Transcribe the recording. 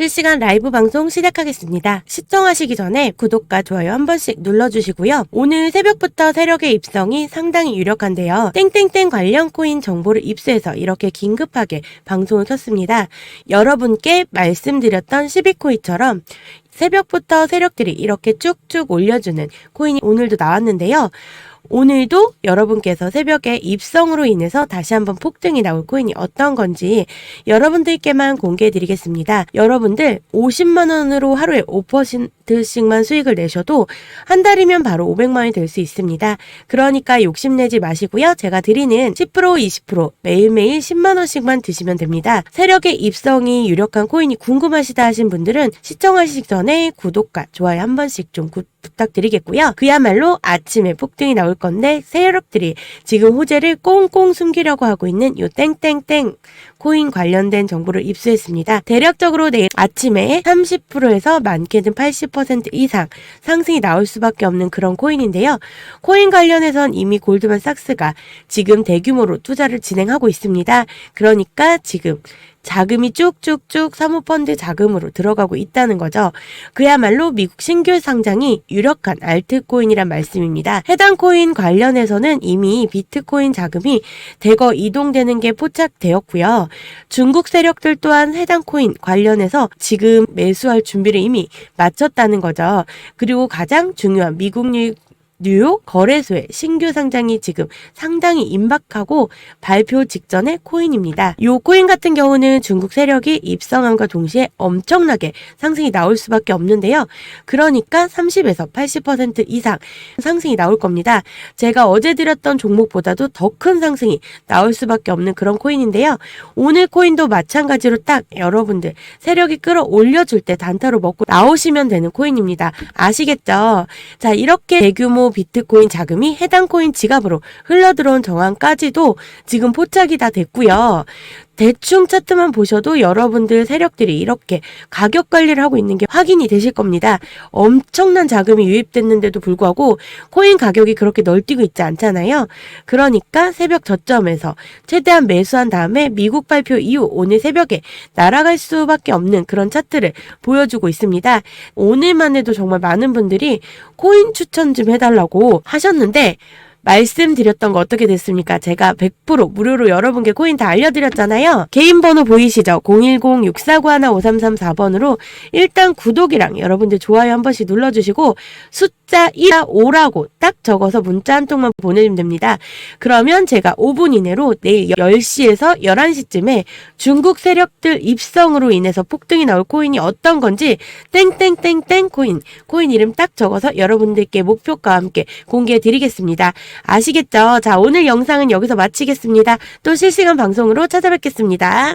실시간 라이브 방송 시작하겠습니다. 시청하시기 전에 구독과 좋아요 한 번씩 눌러주시고요. 오늘 새벽부터 세력의 입성이 상당히 유력한데요. 땡땡땡 관련 코인 정보를 입수해서 이렇게 긴급하게 방송을 켰습니다. 여러분께 말씀드렸던 12코인처럼 새벽부터 세력들이 이렇게 쭉쭉 올려주는 코인이 오늘도 나왔는데요. 오늘도 여러분께서 새벽에 입성으로 인해서 다시 한번 폭등이 나올 코인이 어떤 건지 여러분들께만 공개해 드리겠습니다. 여러분들 50만 원으로 하루에 5%씩만 수익을 내셔도 한 달이면 바로 500만 원이 될 수 있습니다. 그러니까 욕심내지 마시고요. 제가 드리는 10% 20% 매일매일 10만 원씩만 드시면 됩니다. 세력의 입성이 유력한 코인이 궁금하시다 하신 분들은 시청하시기 전에 구독과 좋아요 한 번씩 좀 구- 부탁드리겠고요. 그야말로 아침에 폭등이 나올 건데 세력들이 지금 호재를 꽁꽁 숨기려고 하고 있는 요 땡땡땡 코인 관련된 정보를 입수했습니다. 대략적으로 내일 아침에 30%에서 많게는 80% 이상 상승이 나올 수밖에 없는 그런 코인인데요. 코인 관련해선 이미 골드만삭스가 지금 대규모로 투자를 진행하고 있습니다. 그러니까 지금 자금이 쭉쭉쭉 사모펀드 자금으로 들어가고 있다는 거죠. 그야말로 미국 신규 상장이 유력한 알트코인이란 말씀입니다. 해당 코인 관련해서는 이미 비트코인 자금이 대거 이동되는 게 포착되었고요. 중국 세력들 또한 해당 코인 관련해서 지금 매수할 준비를 이미 마쳤다는 거죠. 그리고 가장 중요한 미국 유 뉴욕 거래소의 신규 상장이 지금 상당히 임박하고 발표 직전의 코인입니다. 이 코인 같은 경우는 중국 세력이 입성함과 동시에 엄청나게 상승이 나올 수밖에 없는데요. 그러니까 30에서 80% 이상 상승이 나올 겁니다. 제가 어제 드렸던 종목보다도 더 큰 상승이 나올 수밖에 없는 그런 코인인데요. 오늘 코인도 마찬가지로 딱 여러분들 세력이 끌어올려줄 때 단타로 먹고 나오시면 되는 코인입니다. 아시겠죠? 자, 이렇게 대규모 비트코인 자금이 해당 코인 지갑으로 흘러들어온 정황까지도 지금 포착이 다 됐고요. 대충 차트만 보셔도 여러분들 세력들이 이렇게 가격 관리를 하고 있는 게 확인이 되실 겁니다. 엄청난 자금이 유입됐는데도 불구하고 코인 가격이 그렇게 널뛰고 있지 않잖아요. 그러니까 새벽 저점에서 최대한 매수한 다음에 미국 발표 이후 오늘 새벽에 날아갈 수밖에 없는 그런 차트를 보여주고 있습니다. 오늘만 해도 정말 많은 분들이 코인 추천 좀 해달라고 하셨는데 말씀드렸던 거 어떻게 됐습니까? 제가 100% 무료로 여러분께 코인 다 알려드렸잖아요. 개인 번호 보이시죠? 010-6491-5334번으로 일단 구독이랑 여러분들 좋아요 한 번씩 눌러주시고 숫자 1라5라고 딱 적어서 문자 한 통만 보내주면 됩니다. 그러면 제가 5분 이내로 내일 10시에서 11시쯤에 중국 세력들 입성으로 인해서 폭등이 나올 코인이 어떤 건지 땡땡땡땡 코인 코인 이름 딱 적어서 여러분들께 목표가와 함께 공개해 드리겠습니다. 아시겠죠? 자, 오늘 영상은 여기서 마치겠습니다. 또 실시간 방송으로 찾아뵙겠습니다.